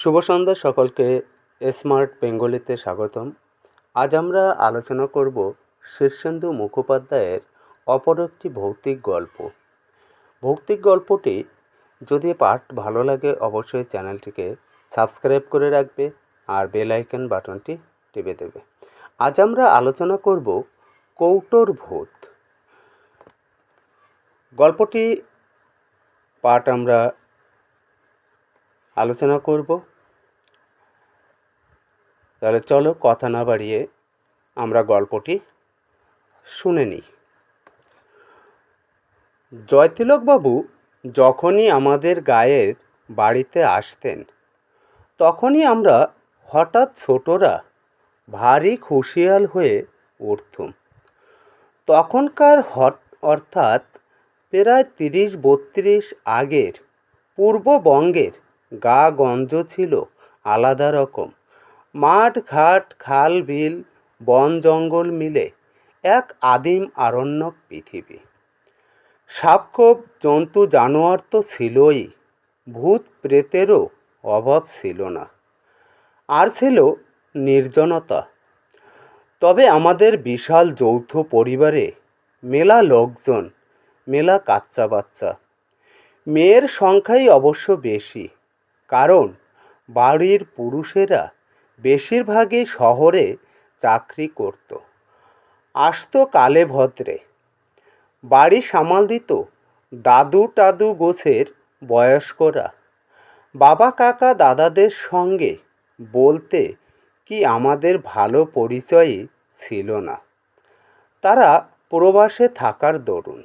শুভ সন্ধ্যা সকলকে স্মার্ট বেঙ্গলিতে স্বাগতম। আজ আমরা আলোচনা করব শীর্ষেন্দু মুখোপাধ্যায়ের অপর একটি ভৌতিক গল্প। ভৌতিক গল্পটি যদি পাঠ ভালো লাগে অবশ্যই চ্যানেলটিকে সাবস্ক্রাইব করে রাখবে আর বেল আইকন বাটনটি টিপে দেবে। আজ আমরা আলোচনা করব কৌটোর ভূত। গল্পটি পাঠ আমরা আলোচনা করব। তাহলে চলো কথা না বাড়িয়ে আমরা গল্পটি শুনে নিই। জয়তিলকবাবু যখনই আমাদের গায়ের বাড়িতে আসতেন, তখনই আমরা হঠাৎ ছোটরা ভারী খুশিয়াল হয়ে উঠতুম। তখনকার অর্থাৎ প্রায় তিরিশ বত্রিশ আগের পূর্ববঙ্গের গা গঞ্জ ছিল আলাদা রকম। মাঠ, ঘাট, খাল, বিল, বন, জঙ্গল মিলে এক আদিম আরণ্যক পৃথিবী। সাপখোপ জন্তু জানোয়ার তো ছিলই, ভূত প্রেতেরও অভাব ছিল না। আর ছিল নির্জনতা। তবে আমাদের বিশাল যৌথ পরিবারে মেলা লোকজন, মেলা কাচ্চা বাচ্চা মেয়ের সংখ্যাই অবশ্য বেশি, কারণ বাড়ির পুরুষেরা বেশিরভাগই শহরে চাকরি করত। আসতো কালে ভদ্রে বাড়ি সামাল দিত দাদু টাদু গোছের বয়স্করা। বাবা কাকা দাদাদের সঙ্গে বলতে কি আমাদের ভালো পরিচয়ই ছিল না। তারা প্রবাসে থাকার দরুন।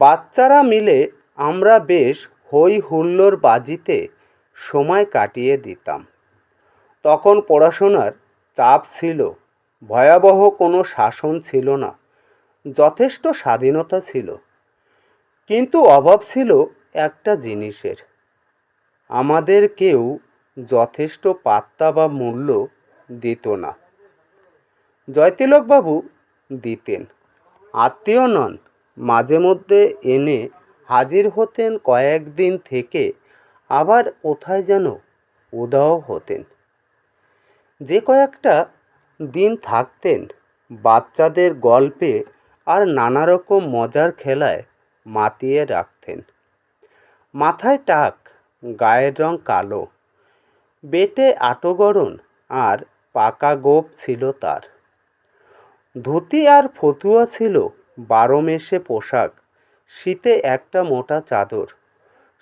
বাচ্চারা মিলে আমরা বেশ হই হুল্লোড় বাজিতে সময় কাটিয়ে দিতাম। তখন পড়াশোনার চাপ ছিল। ভয়াবহ কোনো শাসন ছিল না। যথেষ্ট স্বাধীনতা ছিল। কিন্তু অভাব ছিল একটা জিনিসের। আমাদের কেউ যথেষ্ট পাত্তা বা মূল্য দিত না। জয়তিলকবাবু দিতেন। আত্মীয় নন। মাঝে মধ্যে এনে হাজির হতেন কয়েকদিন থেকে। আবার কোথায় যেন উদাও হতেন। যে কয়েকটা দিন থাকতেন বাচ্চাদের গল্পে আর নানা রকম মজার খেলায় মাতিয়ে রাখতেন। মাথায় টাক, গায়ের রং কালো, বেটে আটোগরণ আর পাকা গোপ ছিল তার। ধুতি আর ফতুয়া ছিল বারো মেশে পোশাক, শীতে একটা মোটা চাদর,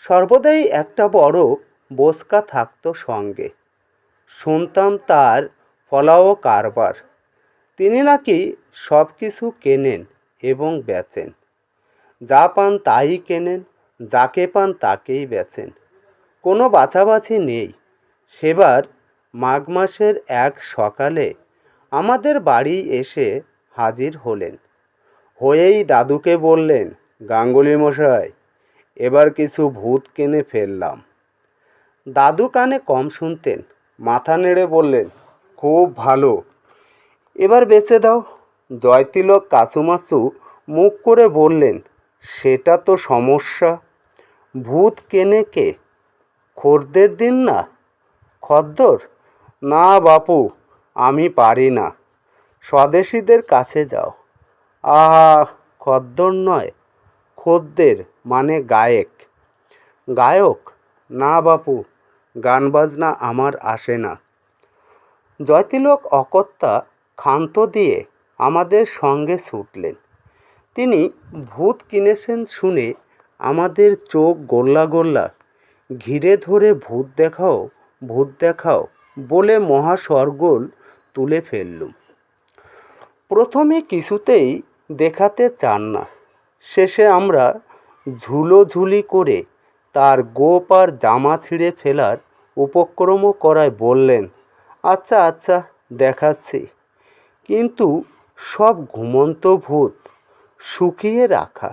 সর্বদাই একটা বড় বোসকা থাকতো সঙ্গে। শুনতাম তার ফলাও কারবার। তিনি নাকি সব কিছু কেনেন এবং বেচেন। যা পান তাই কেনেন, যাকে পান তাকেই বেচেন। কোনো বাছাবাছি নেই। সেবার মাঘ মাসের এক সকালে আমাদের বাড়ি এসে হাজির হলেন। হয়েই দাদুকে বললেন, গাঙ্গুলি মশাই, এবার কিছু ভূত কিনে ফেললাম। দাদু কানে কম শুনতেন। মাথা নেড়ে বললেন, খুব ভালো। এবার বেচে দাও। জয়তিলক কাচুমাচু মুখ করে বললেন, সেটা তো সমস্যা। ভূত কেনে কে? খদ্দের দিন না? খদ্দর? না বাপু, আমি পারি না। স্বদেশীদের কাছে যাও। আহা, খদ্দর নয়, খদ্দের মানে গায়ক। গায়ক? না বাপু গান বাজনা আমার আসে না। জয়তিলক অকর্তা ক্ষান্ত দিয়ে আমাদের সঙ্গে ছুটলেন। তিনি ভূত কিনেছেন শুনে আমাদের চোখ গোল্লা গোল্লা, ঘিরে ধরে ভূত দেখাও ভূত দেখাও বলে মহা সরগোল তুলে ফেললুম। প্রথমে কিছুতেই দেখাতে চান না। শেষে আমরা ঝুলোঝুলি করে তার গোপ আর জামা ছিঁড়ে ফেলার উপক্রমও করায় বললেন আচ্ছা আচ্ছা দেখাচ্ছি। কিন্তু সব ঘুমন্ত ভূত শুকিয়ে রাখা,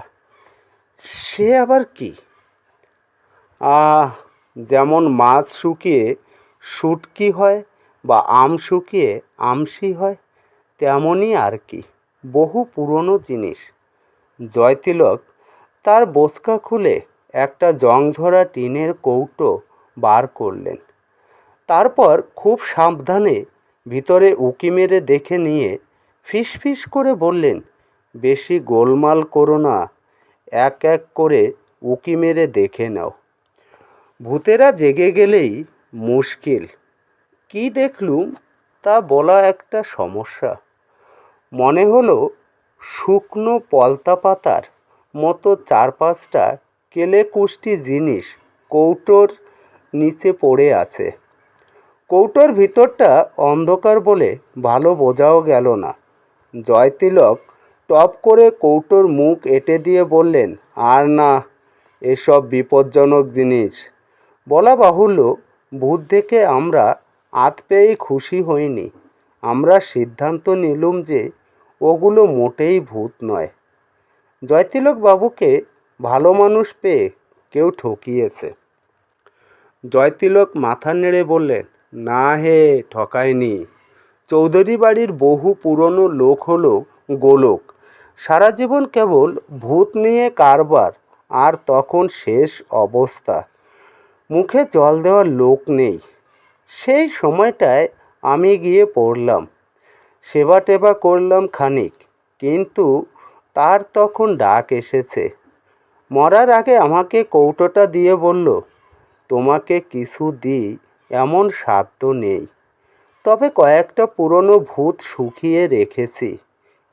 সে আবার কি? আহ, যেমন মাছ শুকিয়ে শুটকি হয় বা আম শুকিয়ে আমসি হয়, তেমনই আর কি, বহু পুরনো জিনিস। জয়তিলক, তার বোচকা খুলে একটা জং ধরা টিনের কৌটো বার করলেন। তারপর খুব সাবধানে ভিতরে উকি মেরে দেখে নিয়ে ফিসফিস করে বললেন, বেশি গোলমাল করো না, এক এক করে উকি মেরে দেখে নাও। ভূতেরা জেগে গেলেই মুশকিল। কি দেখলুম, তা বলা একটা সমস্যা। মনে হলো শুকনো পলতা পাতার মতো চার পাঁচটা কেলে কুষ্টি জিনিস কৌটোর নিচে পড়ে আছে। কৌটোর ভিতরটা অন্ধকার বলে ভালো বোঝাও গেল না। জয়তিলক টপ করে কৌটোর মুখ এঁটে দিয়ে বললেন, আর না, এসব বিপজ্জনক জিনিস বলা বাহুল্য, ভূত দেখে আমরা আত পেয়েই খুশি হইনি। আমরা সিদ্ধান্ত নিলুম যে ওগুলো মোটেই ভূত নয়। জয়তিলক বাবুকে ভালো মানুষ পেয়ে কেউ ঠকিয়েছে। জয়তিলক মাথা নেড়ে বললেন, না হে, ঠকায়নি। চৌধুরী বাড়ির বহু পুরনো লোক হলো গোলক। সারা জীবন কেবল ভূত নিয়ে কারবার, আর তখন শেষ অবস্থা। মুখে জল দেওয়ার লোক নেই। সেই সময়টায় আমি গিয়ে পড়লাম। সেবা টেবা করলাম খানিক, কিন্তু তার তখন ডাক এসেছে। মরার আগে আমাকে কৌটোটা দিয়ে বলল, তোমাকে কিছু দিই, এমন সাধ্য নেই। তবে কয়েকটা পুরনো ভূত শুকিয়ে রেখেছি,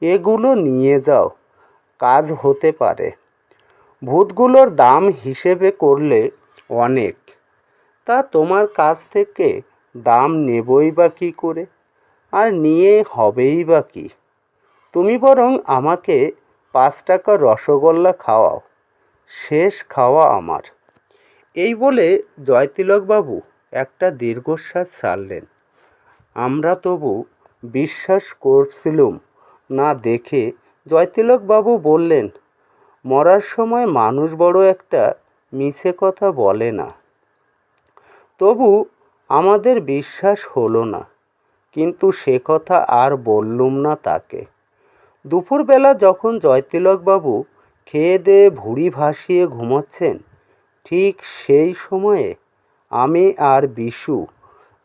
এগুলো নিয়ে যাও, কাজ হতে পারে। ভূতগুলোর দাম হিসেবে করলে অনেক। তা তোমার কাছ থেকে দাম নেবই বা কী করে? আর নিয়ে হবেই বা কী? তুমি বরং আমাকে পাঁচ টাকা রসগোল্লা খাওয়াও। শেষ খাওয়া আমার। এই বলে জয়তিলকবাবু একটা দীর্ঘশ্বাস ছাড়লেন। আমরা তবু বিশ্বাস করছিলুম না দেখে জয়তিলকবাবু বললেন, মরার সময় মানুষ বড় একটা মিছে কথা বলে না। তবু আমাদের বিশ্বাস হলো না, কিন্তু সে কথা আর বললুম না তাকে। দুপুরবেলা যখন জয়তিলকবাবু খেয়ে দেয়ে ভুঁড়ি ভাসিয়ে ঘুমোচ্ছেন। ঠিক সেই সময়ে আমি আর বিশু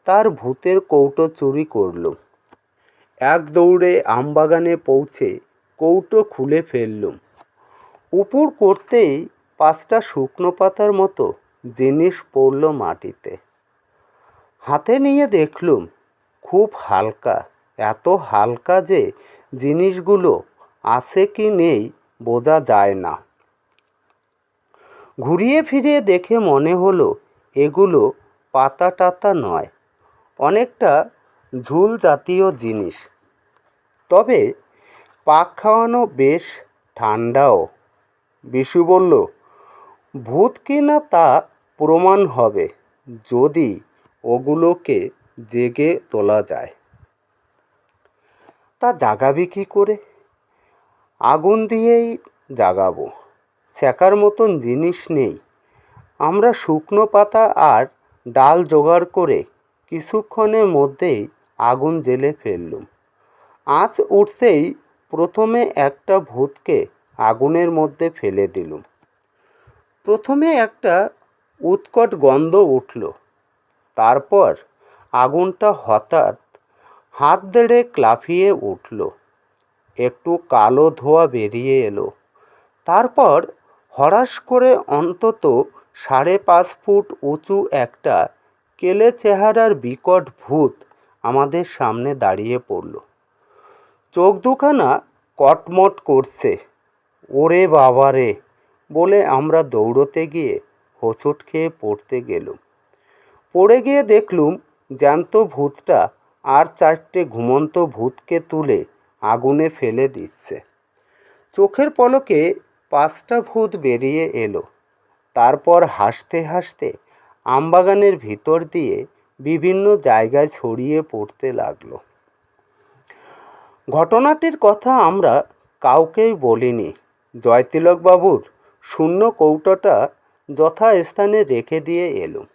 তার ভূতের কৌটো চুরি করলুম। এক দৌড়ে আমবাগানে পৌঁছে কৌটো খুলে ফেললুম। উপুর করতেই পাঁচটা শুকনো পাতার মতো জিনিস পড়ল মাটিতে। হাতে নিয়ে দেখলুম, খুব হালকা, এত হালকা যে জিনিসগুলো আছে কি নেই বোঝা যায় না। ঘুরিয়ে ফিরিয়ে দেখে মনে হলো, এগুলো পাতা টাতা নয়, অনেকটা ঝুল জাতীয় জিনিস। তবে পাক খাওয়ানো বেশ ঠান্ডাও। বিশু বলল, ভূত কি না তা প্রমাণ হবে যদি ওগুলোকে জেগে তোলা যায়। তা জাগাবি কী করে? আগুন দিয়েই জাগাবো। শেখার মতন জিনিস নেই। আমরা শুকনো পাতা আর ডাল জোগাড় করে কিছুক্ষণের মধ্যেই আগুন জ্বেলে ফেললুম। আঁচ উঠতেই প্রথমে একটা ভূতকে আগুনের মধ্যে ফেলে দিলুম। প্রথমে একটা উৎকট গন্ধ উঠল। তারপর আগুনটা হঠাৎ হাত দেড়ে ক্লাফিয়ে উঠল। একটু কালো ধোঁয়া বেরিয়ে এলো। তারপর হঠাৎ করে অন্তত সাড়ে পাঁচ ফুট উঁচু একটা কেলে চেহারার বিকট ভূত আমাদের সামনে দাঁড়িয়ে পড়ল। চোখ দুখানা কটমট করছে। ওরে বাবা রে! বলে আমরা দৌড়তে গিয়ে হোঁচট খেয়ে পড়তে গেলুম। পড়ে গিয়ে দেখলুম, জ্যান্ত ভূতটা আর চারটে ঘুমন্ত ভূতকে তুলে আগুনে ফেলে দিচ্ছে। চোখের পলকে পাঁচটা ভূত বেরিয়ে এলো। তারপর হাসতে হাসতে আমবাগানের ভিতর দিয়ে বিভিন্ন জায়গায় ছড়িয়ে পড়তে লাগল। ঘটনাটির কথা আমরা কাউকেই বলিনি। জয়তিলকবাবুর শূন্য কৌটোটা যথাস্থানে রেখে দিয়ে এলুম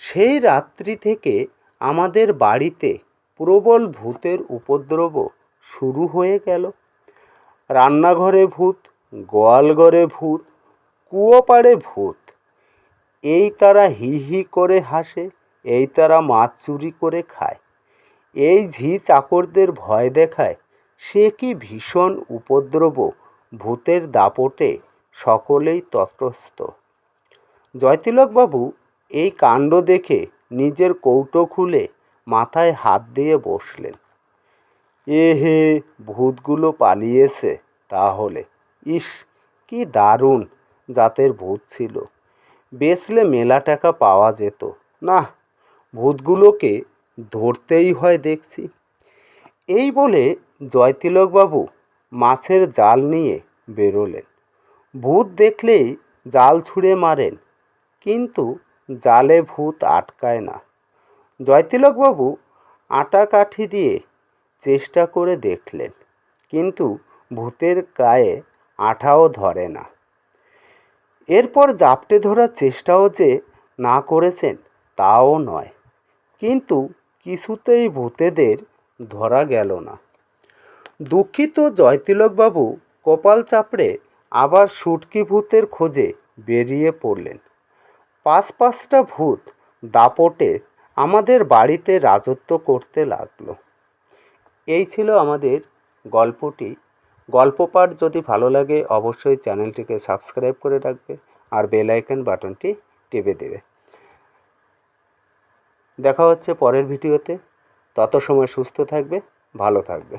সেই রাত্রি থেকে আমাদের বাড়িতে প্রবল ভূতের উপদ্রব শুরু হয়ে গেল। রান্নাঘরে ভূত, গোয়ালঘরে ভূত, কুয়োপাড়ে ভূত। এই তারা হি হি করে হাসে, এই তারা মাছ চুরি করে খায়। এই ঝি চাকরদের ভয় দেখায়, সে কি ভীষণ উপদ্রব, ভূতের দাপটে সকলেই তটস্থ। জয়তিলকবাবু এই কাণ্ড দেখে নিজের কৌটো খুলে মাথায় হাত দিয়ে বসলেন। এ হে ভূতগুলো পালিয়েছে তাহলে। ইস, কি দারুণ জাতের ভূত ছিল। বেচলে মেলা টাকা পাওয়া যেত। না ভূতগুলোকে ধরতেই হয় দেখছি। এই বলে জয়তিলকবাবু মাছের জাল নিয়ে বেরোলেন। ভূত দেখলেই জাল ছুঁড়ে মারেন, কিন্তু জালে ভূত আটকায় না। জয়তিলকবাবু আটা কাঠি দিয়ে চেষ্টা করে দেখলেন, কিন্তু ভূতের গায়ে আঠাও ধরে না। এরপর জাপটে ধরার চেষ্টাও যে না করেছেন, তাও নয়। কিন্তু কিছুতেই ভূতেদের ধরা গেল না। দুঃখিত জয়তিলকবাবু, কপাল চাপড়ে আবার সুটকি ভূতের খোঁজে বেরিয়ে পড়লেন। পাঁচ পাঁচটা ভূত দাপটে আমাদের বাড়িতে রাজত্ব করতে লাগল। এই ছিল আমাদের গল্পটি। গল্প পাঠ যদি ভালো লাগে, অবশ্যই চ্যানেলটিকে সাবস্ক্রাইব করে রাখবে আর বেল আইকন বাটনটি টিপে দেবে। দেখা হচ্ছে পরের ভিডিওতে। তত সময় সুস্থ থাকবে, ভালো থাকবে।